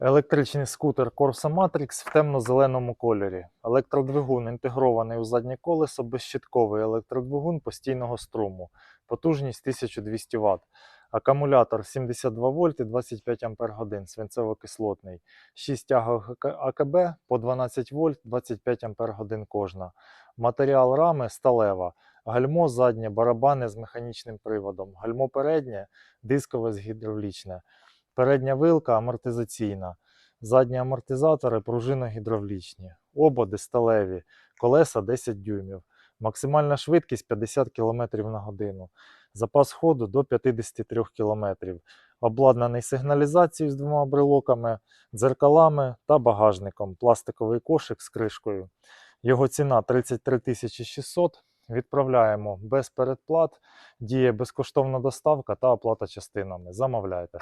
Електричний скутер Corsa Matrix в темно-зеленому кольорі. Електродвигун інтегрований у заднє колесо, безщитковий електродвигун постійного струму. Потужність 1200 Вт. Акумулятор 72 вольти 25 Ампер годин, свинцево-кислотний. 6 тягових АК- АКБ по 12 вольт 25 Ампер годин кожна. Матеріал рами сталева. Гальмо заднє, барабани з механічним приводом. Гальмо переднє, дискове з гідравлічне. Передня вилка амортизаційна. Задні амортизатори пружинно-гідравлічні. Ободи сталеві. Колеса 10 дюймів. Максимальна швидкість 50 км на годину. Запас ходу до 53 км. Обладнаний сигналізацією з двома брелоками, дзеркалами та багажником. Пластиковий кошик з кришкою. Його ціна 33 600. Відправляємо без передплат. Діє безкоштовна доставка та оплата частинами. Замовляйте.